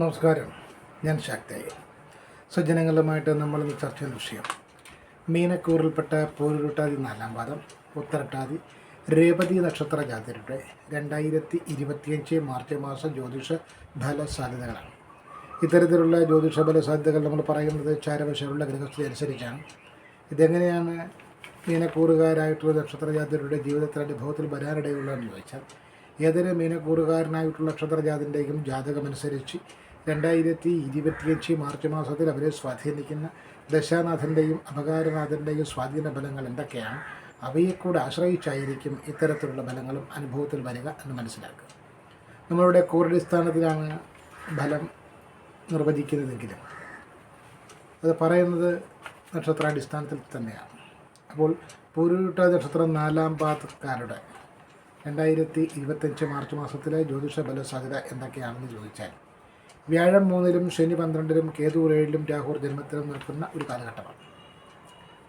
നമസ്കാരം. ഞാൻ ശാക്തേയ സജ്ജനങ്ങളുമായിട്ട് നമ്മൾ ഇന്ന് ചർച്ച ചെയ്യുന്ന വിഷയം മീനക്കൂറിൽപ്പെട്ട പോരുരുട്ടാതി നാലാം പാദം ഉത്തരട്ടാതി രേവതി നക്ഷത്ര ജാതരുടെ രണ്ടായിരത്തി ഇരുപത്തിയഞ്ച് മാർച്ച് മാസം ജ്യോതിഷ ഫല സാധ്യതകളാണ് ഇത്തരത്തിലുള്ള ജ്യോതിഷ ഫല സാധ്യതകൾ നമ്മൾ പറയുന്നത് ചാരവശമുള്ള ഗ്രഹസ്ഥിതി അനുസരിച്ചാണ്. ഇതെങ്ങനെയാണ് മീനക്കൂറുകാരായിട്ടുള്ള നക്ഷത്ര ജാതിരുടെ ജീവിതത്തിൽ അനുഭവത്തിൽ വരാനിടയുള്ളതെന്ന് ചോദിച്ചാൽ ഏതൊരു മീനക്കൂറുകാരനായിട്ടുള്ള നക്ഷത്രജാതിന്റെയും ജാതകമനുസരിച്ച് രണ്ടായിരത്തി ഇരുപത്തിയഞ്ച് മാർച്ച് മാസത്തിൽ അവരെ സ്വാധീനിക്കുന്ന ദശാനാഥന്റെയും അപകാരനാഥന്റെയും സ്വാധീന ഫലങ്ങൾ എന്തൊക്കെയാണ്? അവയെക്കൂടെ ആശ്രയിച്ചായിരിക്കും ഇത്തരത്തിലുള്ള ബലങ്ങളും അനുഭവത്തിൽ വരിക എന്ന് മനസ്സിലാക്കുക. നമ്മളുടെ കൂറടിസ്ഥാനത്തിലാണ് ഫലം നിർവചിക്കുന്നതെങ്കിലും അത് പറയുന്നത് നക്ഷത്രാടിസ്ഥാനത്തിൽ തന്നെയാണ്. അപ്പോൾ പൂരൂട്ട നക്ഷത്രം നാലാം പാദക്കാരുടെ രണ്ടായിരത്തി ഇരുപത്തഞ്ച് മാർച്ച് മാസത്തിലെ ജ്യോതിഷ ബല സാധ്യത എന്തൊക്കെയാണെന്ന് ചോദിച്ചാൽ വ്യാഴം മൂന്നിലും ശനി പന്ത്രണ്ടിലും കേതു ഏഴിലും രാഹുർ ജന്മത്തിലും നിൽക്കുന്ന ഒരു കാലഘട്ടമാണ്.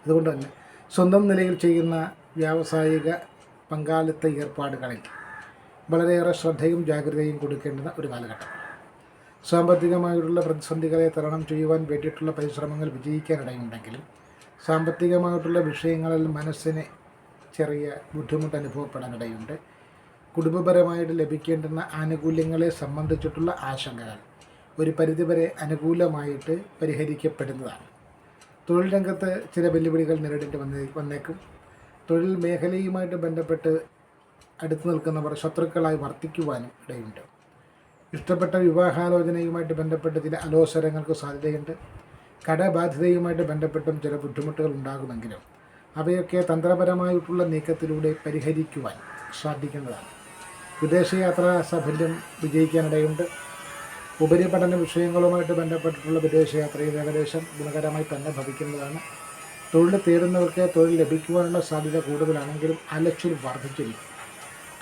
അതുകൊണ്ട് തന്നെ സ്വന്തം നിലയിൽ ചെയ്യുന്ന വ്യാവസായിക പങ്കാളിത്ത ഏർപ്പാടുകളിൽ വളരെയേറെ ശ്രദ്ധയും ജാഗ്രതയും കൊടുക്കേണ്ടുന്ന ഒരു കാലഘട്ടമാണ് സാമ്പത്തികമായിട്ടുള്ള പ്രതിസന്ധികളെ തരണം ചെയ്യുവാൻ വേണ്ടിയിട്ടുള്ള പരിശ്രമങ്ങൾ വിജയിക്കാനിടയുണ്ടെങ്കിലും സാമ്പത്തികമായിട്ടുള്ള വിഷയങ്ങളിൽ മനസ്സിന് ചെറിയ ബുദ്ധിമുട്ട് അനുഭവപ്പെടാനിടയുണ്ട്. കുടുംബപരമായിട്ട് ലഭിക്കേണ്ടുന്ന ആനുകൂല്യങ്ങളെ സംബന്ധിച്ചിട്ടുള്ള ആശങ്കകൾ ഒരു പരിധിവരെ അനുകൂലമായിട്ട് പരിഹരിക്കപ്പെടുന്നതാണ്. തൊഴിൽ രംഗത്ത് ചില വെല്ലുവിളികൾ നേരിടേണ്ടി വന്നേ വന്നേക്കും. തൊഴിൽ മേഖലയുമായിട്ട് ബന്ധപ്പെട്ട് അടുത്തു നിൽക്കുന്നവർ ശത്രുക്കളായി വർത്തിക്കുവാനും ഇടയുണ്ട്. ഇഷ്ടപ്പെട്ട വിവാഹാലോചനയുമായിട്ട് ബന്ധപ്പെട്ട് ചില അലോസരങ്ങൾക്ക് സാധ്യതയുണ്ട്. കടബാധ്യതയുമായിട്ട് ബന്ധപ്പെട്ടും ചില ബുദ്ധിമുട്ടുകൾ ഉണ്ടാകുമെങ്കിലും അവയൊക്കെ തന്ത്രപരമായിട്ടുള്ള നീക്കത്തിലൂടെ പരിഹരിക്കുവാൻ സാധിക്കുന്നതാണ്. വിദേശയാത്രാ സാഫല്യം വിജയിക്കാനിടയുണ്ട്. ഉപരിപഠന വിഷയങ്ങളുമായിട്ട് ബന്ധപ്പെട്ടിട്ടുള്ള വിദേശയാത്രയിൽ ഏകദേശം ഗുണകരമായി തന്നെ ഭവിക്കുന്നതാണ്. തൊഴിൽ തേടുന്നവർക്ക് തൊഴിൽ ലഭിക്കുവാനുള്ള സാധ്യത കൂടുതലാണെങ്കിലും അലച്ചിൽ വർദ്ധിച്ചിരിക്കും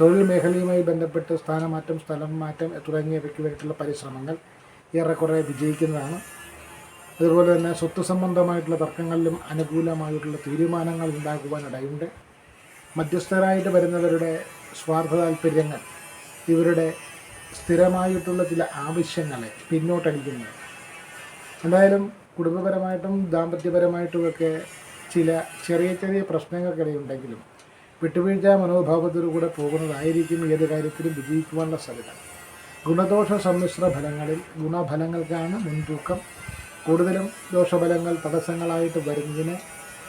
തൊഴിൽ മേഖലയുമായി ബന്ധപ്പെട്ട് സ്ഥാനമാറ്റം സ്ഥലം മാറ്റം തുടങ്ങിയവയ്ക്ക് വേണ്ടിയിട്ടുള്ള പരിശ്രമങ്ങൾ ഏറെക്കുറെ വിജയിക്കുന്നതാണ്. അതുപോലെ തന്നെ സ്വത്ത് സംബന്ധമായിട്ടുള്ള തർക്കങ്ങളിലും അനുകൂലമായിട്ടുള്ള തീരുമാനങ്ങൾ ഉണ്ടാകുവാനിടയുണ്ട് മധ്യസ്ഥരായിട്ട് വരുന്നവരുടെ സ്വാർത്ഥ താല്പര്യങ്ങൾ ഇവരുടെ സ്ഥിരമായിട്ടുള്ള ചില ആവശ്യങ്ങളെ പിന്നോട്ടടിക്കുന്നത്. എന്തായാലും കുടുംബപരമായിട്ടും ദാമ്പത്യപരമായിട്ടുമൊക്കെ ചില ചെറിയ ചെറിയ പ്രശ്നങ്ങൾക്കിടയുണ്ടെങ്കിലും വിട്ടുവീഴ്ച മനോഭാവത്തിലൂടെ പോകുന്നതായിരിക്കും ഏത് കാര്യത്തിലും വിജയിക്കുവാനുള്ള സാധ്യത. ഗുണദോഷ സമ്മിശ്ര ഫലങ്ങളിൽ ഗുണഫലങ്ങൾക്കാണ് മുൻതൂക്കം. കൂടുതലും ദോഷഫലങ്ങൾ തടസ്സങ്ങളായിട്ട് വരുന്നതിനെ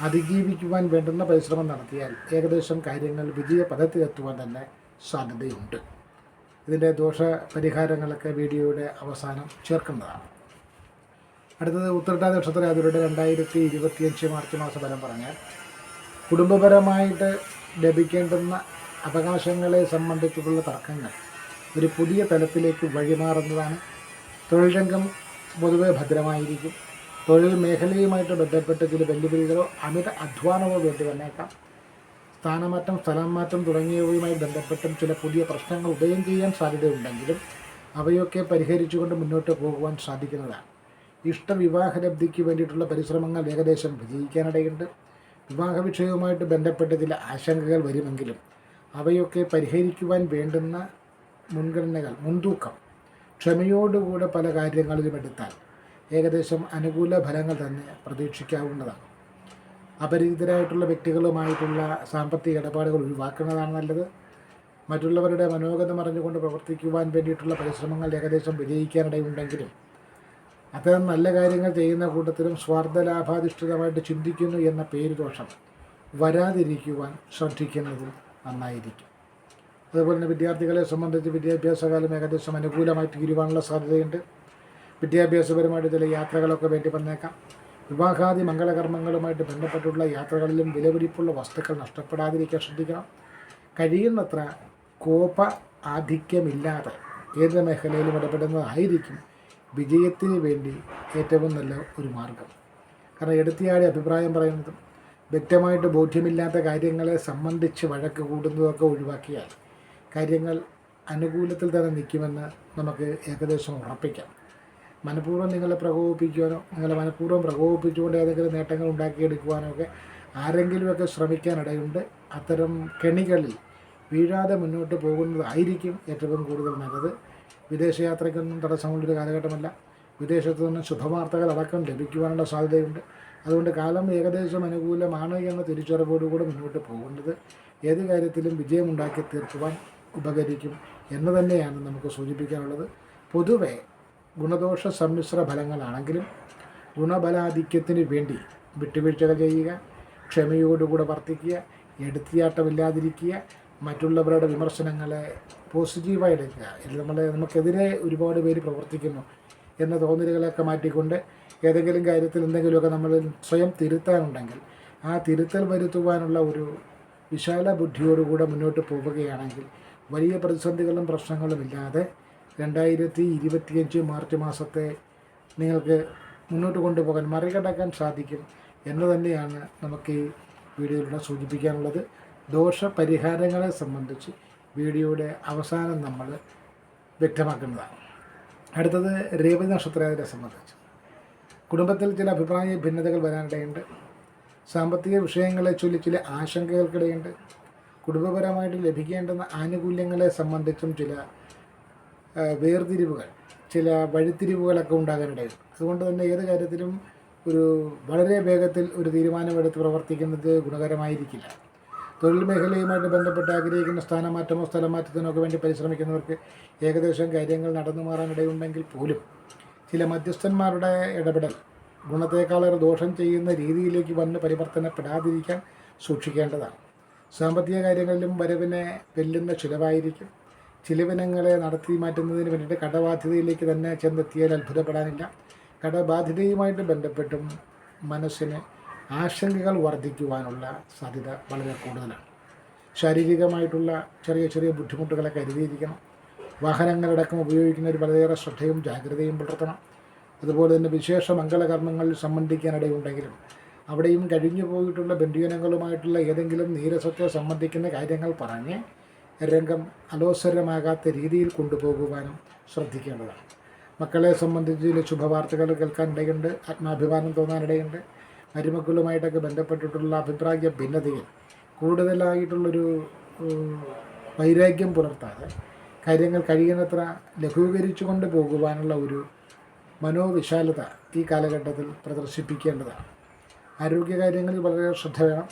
അതിജീവിക്കുവാൻ വേണ്ടുന്ന പരിശ്രമം നടത്തിയാൽ ഏകദേശം കാര്യങ്ങൾ വിജയപഥത്തിലെത്തുവാൻ തന്നെ സാധ്യതയുണ്ട്. ഇതിന്റെ ദോഷ പരിഹാരങ്ങളൊക്കെ വീഡിയോയുടെ അവസാനം ചേർക്കുന്നതാണ്. അടുത്തത് ഉത്തരട്ടാ നക്ഷത്ര അവരുടെ രണ്ടായിരത്തി ഇരുപത്തിയഞ്ച് മാർച്ച് മാസ ഫലം പറഞ്ഞാൽ കുടുംബപരമായിട്ട് ലഭിക്കേണ്ടുന്ന അവകാശങ്ങളെ സംബന്ധിച്ചിട്ടുള്ള തർക്കങ്ങൾ ഒരു പുതിയ തലത്തിലേക്ക് വഴിമാറുന്നതാണ്. തൊഴിൽ രംഗം പൊതുവെ ഭദ്രമായിരിക്കും. തൊഴിൽ മേഖലയുമായിട്ട് ബന്ധപ്പെട്ട് ചില വെല്ലുവിളികളോ അമിത അധ്വാനമോ വേണ്ടി വന്നേക്കാം. സ്ഥാനമാറ്റം സ്ഥലം മാറ്റം തുടങ്ങിയവയുമായി ബന്ധപ്പെട്ടും ചില പുതിയ പ്രശ്നങ്ങൾ ഉദയം ചെയ്യാൻ സാധ്യതയുണ്ടെങ്കിലും അവയൊക്കെ പരിഹരിച്ചുകൊണ്ട് മുന്നോട്ട് പോകുവാൻ സാധിക്കുന്നതാണ്. ഇഷ്ടവിവാഹലബ്ധിക്ക് വേണ്ടിയിട്ടുള്ള പരിശ്രമങ്ങൾ ഏകദേശം വിജയിക്കാനിടയുണ്ട്. വിവാഹ വിഷയവുമായിട്ട് ബന്ധപ്പെട്ട് ചില ആശങ്കകൾ വരുമെങ്കിലും അവയൊക്കെ പരിഹരിക്കുവാൻ വേണ്ടുന്ന മുൻഗണനകൾ മുൻതൂക്കം ക്ഷമയോടുകൂടെ പല കാര്യങ്ങളിലും എടുത്താൽ ഏകദേശം അനുകൂല ഫലങ്ങൾ തന്നെ പ്രതീക്ഷിക്കാവുന്നതാണ്. അപരിചിതരായിട്ടുള്ള വ്യക്തികളുമായിട്ടുള്ള സാമ്പത്തിക ഇടപാടുകൾ ഒഴിവാക്കുന്നതാണ് നല്ലത്. മറ്റുള്ളവരുടെ മനോഗതം അറിഞ്ഞുകൊണ്ട് പ്രവർത്തിക്കുവാൻ വേണ്ടിയിട്ടുള്ള പരിശ്രമങ്ങൾ ഏകദേശം വിജയിക്കാനിടയുണ്ടെങ്കിലും അത്തരം നല്ല കാര്യങ്ങൾ ചെയ്യുന്ന കൂട്ടത്തിലും സ്വാർത്ഥ ലാഭാധിഷ്ഠിതമായിട്ട് ചിന്തിക്കുന്നു എന്ന പേര് ദോഷം വരാതിരിക്കുവാൻ ശ്രദ്ധിക്കുന്നത് നന്നായിരിക്കും. അതുപോലെ തന്നെ വിദ്യാർത്ഥികളെ സംബന്ധിച്ച് വിദ്യാഭ്യാസകാലം ഏകദേശം അനുകൂലമായി തീരുവാനുള്ള സാധ്യതയുണ്ട്. വിദ്യാഭ്യാസപരമായിട്ട് ചില യാത്രകളൊക്കെ വേണ്ടി വന്നേക്കാം. വിവാഹാദി മംഗളകർമ്മങ്ങളുമായിട്ട് ബന്ധപ്പെട്ടുള്ള യാത്രകളിലും വിലപിടിപ്പുള്ള വസ്തുക്കൾ നഷ്ടപ്പെടാതിരിക്കാൻ ശ്രദ്ധിക്കണം. കഴിയുന്നത്ര കോപ ആധിക്യമില്ലാതെ ഏത് മേഖലയിലും ഇടപെടുന്നതായിരിക്കും വിജയത്തിന് വേണ്ടി ഏറ്റവും നല്ല ഒരു മാർഗം. കാരണം എടുത്തിയാടി അഭിപ്രായം പറയുന്നതും വ്യക്തമായിട്ട് ബോധ്യമില്ലാത്ത കാര്യങ്ങളെ സംബന്ധിച്ച് വഴക്ക് കൂടുന്നതൊക്കെ ഒഴിവാക്കിയാൽ കാര്യങ്ങൾ അനുകൂലത്തിൽ തന്നെ നിൽക്കുമെന്ന് നമുക്ക് ഏകദേശം ഉറപ്പിക്കാം. മനഃപൂർവം നിങ്ങളെ പ്രകോപിപ്പിക്കുവാനോ നിങ്ങളെ മനഃപൂർവം പ്രകോപിപ്പിച്ചുകൊണ്ട് ഏതെങ്കിലും നേട്ടങ്ങൾ ഉണ്ടാക്കിയെടുക്കുവാനോ ഒക്കെ ആരെങ്കിലുമൊക്കെ ശ്രമിക്കാനിടയുണ്ട്. അത്തരം കെണികളിൽ വീഴാതെ മുന്നോട്ട് പോകുന്നതായിരിക്കും ഏറ്റവും കൂടുതൽ നല്ലത്. വിദേശയാത്രയ്ക്കൊന്നും തടസ്സമുള്ളൊരു കാലഘട്ടമല്ല. വിദേശത്തു നിന്ന് ശുഭവാർത്തകൾ അടക്കം ലഭിക്കുവാനുള്ള സാധ്യതയുണ്ട്. അതുകൊണ്ട് കാലം ഏകദേശം അനുകൂലമാണ് എന്ന തിരിച്ചറിവോടുകൂടി മുന്നോട്ട് പോകേണ്ടത് ഏത് കാര്യത്തിലും വിജയമുണ്ടാക്കി തീർക്കുവാൻ ഉപകരിക്കും എന്ന് തന്നെയാണ് നമുക്ക് സൂചിപ്പിക്കാനുള്ളത്. പൊതുവെ ഗുണദോഷ സമ്മിശ്ര ഫലങ്ങളാണെങ്കിലും ഗുണബലാധിക്യത്തിന് വേണ്ടി വിട്ടുവീഴ്ചകൾ ചെയ്യുക ക്ഷമയോടുകൂടെ വർത്തിക്കുക എടുത്തിയാട്ടമില്ലാതിരിക്കുക മറ്റുള്ളവരുടെ വിമർശനങ്ങളെ പോസിറ്റീവായി എടുക്കുക. നമ്മളെ നമുക്കെതിരെ ഒരുപാട് പേര് പ്രവർത്തിക്കുന്നു എന്ന തോന്നലുകളൊക്കെ മാറ്റിക്കൊണ്ട് ഏതെങ്കിലും കാര്യത്തിൽ എന്തെങ്കിലുമൊക്കെ നമ്മൾ സ്വയം തിരുത്താനുണ്ടെങ്കിൽ ആ തിരുത്തൽ വരുത്തുവാനുള്ള ഒരു വിശാല ബുദ്ധിയോടുകൂടെ മുന്നോട്ട് പോവുകയാണെങ്കിൽ വലിയ പ്രതിസന്ധികളും പ്രശ്നങ്ങളും ഇല്ലാതെ രണ്ടായിരത്തി ഇരുപത്തിയഞ്ച് മാർച്ച് മാസത്തെ നിങ്ങൾക്ക് മുന്നോട്ട് കൊണ്ടുപോകാൻ മറികടക്കാൻ സാധിക്കും എന്ന് തന്നെയാണ് നമുക്ക് ഈ വീഡിയോയിലൂടെ സൂചിപ്പിക്കാനുള്ളത്. ദോഷപരിഹാരങ്ങളെ സംബന്ധിച്ച് വീഡിയോയുടെ അവസാനം നമ്മൾ വ്യക്തമാക്കുന്നതാണ്. അടുത്തത് രേവതി നക്ഷത്രത്തെ സംബന്ധിച്ച്. കുടുംബത്തിൽ ചില അഭിപ്രായ ഭിന്നതകൾ വരാനിടയുണ്ട്. സാമ്പത്തിക വിഷയങ്ങളെ ചൊല്ലി ചില ആശങ്കകൾക്കിടയുണ്ട്. കുടുംബപരമായിട്ട് ലഭിക്കേണ്ടുന്ന ആനുകൂല്യങ്ങളെ സംബന്ധിച്ചും ചില വേർതിരിവുകൾ ചില വഴിത്തിരിവുകളൊക്കെ ഉണ്ടാകാനിടയുണ്ട് അതുകൊണ്ട് തന്നെ ഏത് കാര്യത്തിലും ഒരു വളരെ വേഗത്തിൽ ഒരു തീരുമാനമെടുത്ത് പ്രവർത്തിക്കുന്നത് ഗുണകരമായിരിക്കില്ല. തൊഴിൽ മേഖലയുമായിട്ട് ബന്ധപ്പെട്ട് ആഗ്രഹിക്കുന്ന സ്ഥാനമാറ്റമോ സ്ഥലമാറ്റത്തിനോ ഒക്കെ വേണ്ടി പരിശ്രമിക്കുന്നവർക്ക് ഏകദേശം കാര്യങ്ങൾ നടന്നു മാറാനിടയുണ്ടെങ്കിൽ പോലും ചില മധ്യസ്ഥന്മാരുടെ ഇടപെടൽ ഗുണത്തേക്കാളേറെ ദോഷം ചെയ്യുന്ന രീതിയിലേക്ക് വന്ന് പരിവർത്തനപ്പെടാതിരിക്കാൻ സൂക്ഷിക്കേണ്ടതാണ്. സാമ്പത്തിക കാര്യങ്ങളിലും വരവിനെ വെല്ലുന്ന ചിലവായിരിക്കും. ചിലവിനങ്ങളെ നടത്തി മാറ്റുന്നതിന് വേണ്ടിയിട്ട് കടബാധ്യതയിലേക്ക് തന്നെ ചെന്നെത്തിയാൽ അത്ഭുതപ്പെടാനില്ല. കടബാധ്യതയുമായിട്ട് ബന്ധപ്പെട്ടും മനസ്സിന് ആശങ്കകൾ വർദ്ധിക്കുവാനുള്ള സാധ്യത വളരെ കൂടുതലാണ്. ശാരീരികമായിട്ടുള്ള ചെറിയ ചെറിയ ബുദ്ധിമുട്ടുകളെ കരുതിയിരിക്കണം വാഹനങ്ങളടക്കം ഉപയോഗിക്കുന്നവർ വളരെയേറെ ശ്രദ്ധയും ജാഗ്രതയും പുലർത്തണം. അതുപോലെ തന്നെ വിശേഷ മംഗളകർമ്മങ്ങൾ സംബന്ധിക്കാനിടയുണ്ടെങ്കിലും അവിടെയും കഴിഞ്ഞു പോയിട്ടുള്ള ബന്ധുജനങ്ങളുമായിട്ടുള്ള ഏതെങ്കിലും നീരസത്തെ സംബന്ധിക്കുന്ന കാര്യങ്ങൾ പറഞ്ഞ് രംഗം അലോസരമാകാത്ത രീതിയിൽ കൊണ്ടുപോകുവാനും ശ്രദ്ധിക്കേണ്ടതാണ്. മക്കളെ സംബന്ധിച്ച് ചില ശുഭവാർത്തകൾ കേൾക്കാനിടയുണ്ട് ആത്മാഭിമാനം തോന്നാനിടയുണ്ട് മരുമക്കളുമായിട്ടൊക്കെ ബന്ധപ്പെട്ടിട്ടുള്ള അഭിപ്രായ ഭിന്നതയിൽ കൂടുതലായിട്ടുള്ളൊരു വൈരാഗ്യം പുലർത്താതെ കാര്യങ്ങൾ കഴിയുന്നത്ര ലഘൂകരിച്ചു കൊണ്ട് പോകുവാനുള്ള ഒരു മനോവിശാലത ഈ കാലഘട്ടത്തിൽ പ്രദർശിപ്പിക്കേണ്ടതാണ്. ആരോഗ്യകാര്യങ്ങളിൽ വളരെ ശ്രദ്ധ വേണം.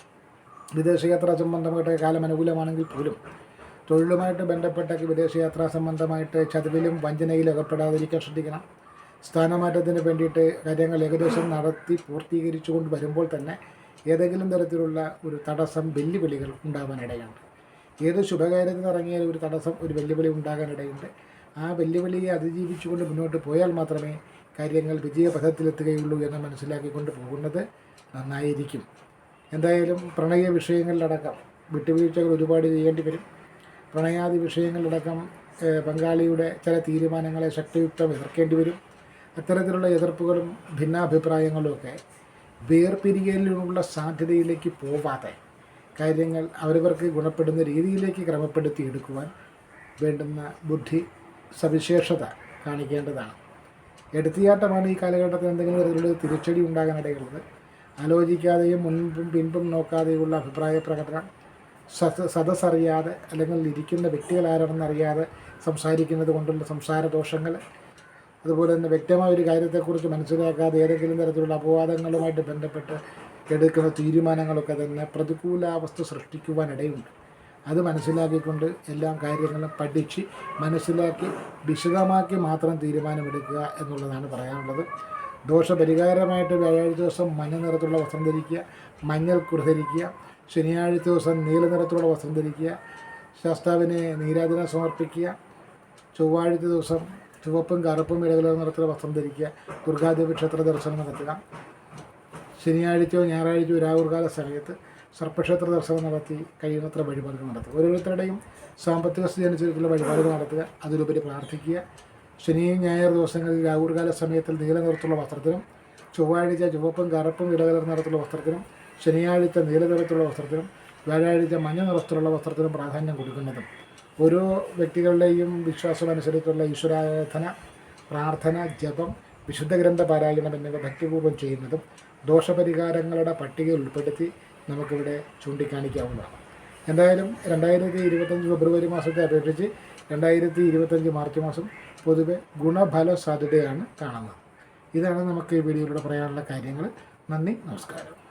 വിദേശയാത്രാ സംബന്ധമായിട്ട് കാലം അനുകൂലമാണെങ്കിൽ പോലും തൊഴിലുമായിട്ട് ബന്ധപ്പെട്ട വിദേശയാത്രാ സംബന്ധമായിട്ട് ചതിവിലും വഞ്ചനയിലും അകപ്പെടാതിരിക്കാൻ ശ്രദ്ധിക്കണം. സ്ഥാനമാറ്റത്തിന് വേണ്ടിയിട്ട് കാര്യങ്ങൾ ഏകദേശം നടത്തി പൂർത്തീകരിച്ചു കൊണ്ട് വരുമ്പോൾ തന്നെ ഏതെങ്കിലും തരത്തിലുള്ള ഒരു തടസ്സം വെല്ലുവിളികൾ ഉണ്ടാവാനിടയുണ്ട്. ഏത് ശുഭകാര്യത്തിന് ഇറങ്ങിയാൽ ഒരു തടസ്സം ഒരു വെല്ലുവിളി ഉണ്ടാകാനിടയുണ്ട്. ആ വെല്ലുവിളിയെ അതിജീവിച്ചുകൊണ്ട് മുന്നോട്ട് പോയാൽ മാത്രമേ കാര്യങ്ങൾ വിജയപഥത്തിലെത്തുകയുള്ളൂ എന്ന് മനസ്സിലാക്കിക്കൊണ്ട് പോകുന്നത് നന്നായിരിക്കും. എന്തായാലും പ്രണയ വിഷയങ്ങളിലടക്കം വിട്ടുവീഴ്ചകൾ ഒരുപാട് ചെയ്യേണ്ടി വരും. പ്രണയാദി വിഷയങ്ങളിലടക്കം പങ്കാളിയുടെ ചില തീരുമാനങ്ങളെ ശക്തിയുക്തം എതിർക്കേണ്ടി വരും. അത്തരത്തിലുള്ള എതിർപ്പുകളും ഭിന്നാഭിപ്രായങ്ങളും ഒക്കെ വേർപിരിയലിനുള്ള സാധ്യതയിലേക്ക് പോവാതെ കാര്യങ്ങൾ അവരവർക്ക് ഗുണപ്പെടുന്ന രീതിയിലേക്ക് ക്രമപ്പെടുത്തി എടുക്കുവാൻ വേണ്ടുന്ന ബുദ്ധി സവിശേഷത കാണിക്കേണ്ടതാണ്. എടുത്തിയാട്ടമാണ് ഈ കാലഘട്ടത്തിൽ എന്തെങ്കിലും തരത്തിലുള്ള തിരിച്ചടി ഉണ്ടാകാനിടയുള്ളത്. ആലോചിക്കാതെയും മുൻപും പിൻപും നോക്കാതെയുള്ള അഭിപ്രായ പ്രകടനം സദ സദസ്സറിയാതെ അല്ലെങ്കിൽ ഇരിക്കുന്ന അറിയാതെ സംസാരിക്കുന്നത് കൊണ്ടുള്ള സംസാര ദോഷങ്ങൾ അതുപോലെ തന്നെ വ്യക്തമായ ഒരു കാര്യത്തെക്കുറിച്ച് മനസ്സിലാക്കാതെ ഏതെങ്കിലും തരത്തിലുള്ള അപവാദങ്ങളുമായിട്ട് ബന്ധപ്പെട്ട് എടുക്കുന്ന തീരുമാനങ്ങളൊക്കെ തന്നെ പ്രതികൂലാവസ്ഥ സൃഷ്ടിക്കുവാനിടയുണ്ട്. അത് മനസ്സിലാക്കിക്കൊണ്ട് എല്ലാ കാര്യങ്ങളും പഠിച്ച് മനസ്സിലാക്കി വിശദമാക്കി മാത്രം തീരുമാനമെടുക്കുക എന്നുള്ളതാണ് പറയാനുള്ളത്. ദോഷപരിഹാരമായിട്ട് വ്യാഴാഴ്ച ദിവസം മഞ്ഞ നിറത്തിലുള്ള വസ്ത്രം ധരിക്കുക മഞ്ഞൾ കുറി ധരിക്കുക ശനിയാഴ്ച ദിവസം നീല നിറത്തിലുള്ള വസ്ത്രം ധരിക്കുക ശാസ്താവിനെ നീരാധന സമർപ്പിക്കുക ചൊവ്വാഴ്ച ദിവസം ചുവപ്പും കറുപ്പും ഇടകലർന്ന നിറത്തിലുള്ള വസ്ത്രം ധരിക്കുക ദുർഗാദേവി ക്ഷേത്ര ദർശനം നടത്തുക. ശനിയാഴ്ചയോ ഞായറാഴ്ചയോ രാഹുർകാല സമയത്ത് സർപ്പക്ഷേത്ര ദർശനം നടത്തി കഴിയുന്നത്ര വഴിപാടുകൾ നടത്തുക. ഓരോരുത്തരുടെയും സാമ്പത്തിക സ്ഥിതി അനുസരിച്ചുള്ള വഴിപാടുകൾ നടത്തുക അതിലുപരി പ്രാർത്ഥിക്കുക. ശനി ഞായർ ദിവസങ്ങളിൽ രാഹുർകാല സമയത്തിൽ നീല നിറത്തുള്ള വസ്ത്രത്തിനും ചൊവ്വാഴ്ച ചുവപ്പും കറുപ്പും ഇടകലർന്ന നിറത്തുള്ള വസ്ത്രത്തിനും ശനിയാഴ്ച നീല നിറത്തുള്ള വസ്ത്രത്തിനും വ്യാഴാഴ്ച മഞ്ഞ നിറത്തിലുള്ള വസ്ത്രത്തിനും പ്രാധാന്യം കൊടുക്കുന്നതും ഓരോ വ്യക്തികളുടെയും വിശ്വാസം അനുസരിച്ചുള്ള ഈശ്വരാരാധന പ്രാർത്ഥന ജപം വിശുദ്ധ ഗ്രന്ഥ പാരായണം എന്നിവ ഭക്തിപൂർവം ചെയ്യുന്നതും ദോഷപരിഹാരങ്ങളുടെ പട്ടികയിൽ ഉൾപ്പെടുത്തി നമുക്കിവിടെ ചൂണ്ടിക്കാണിക്കാവുന്നതാണ്. എന്തായാലും രണ്ടായിരത്തി ഇരുപത്തഞ്ച് ഫെബ്രുവരി മാസത്തെ അപേക്ഷിച്ച് രണ്ടായിരത്തി ഇരുപത്തഞ്ച് മാർച്ച് മാസം പൊതുവെ ഗുണഫല സാധ്യതയാണ് കാണുന്നത്. ഇതാണ് നമുക്ക് ഈ വീഡിയോയിലൂടെ പറയാനുള്ള കാര്യങ്ങൾ. നന്ദി നമസ്കാരം.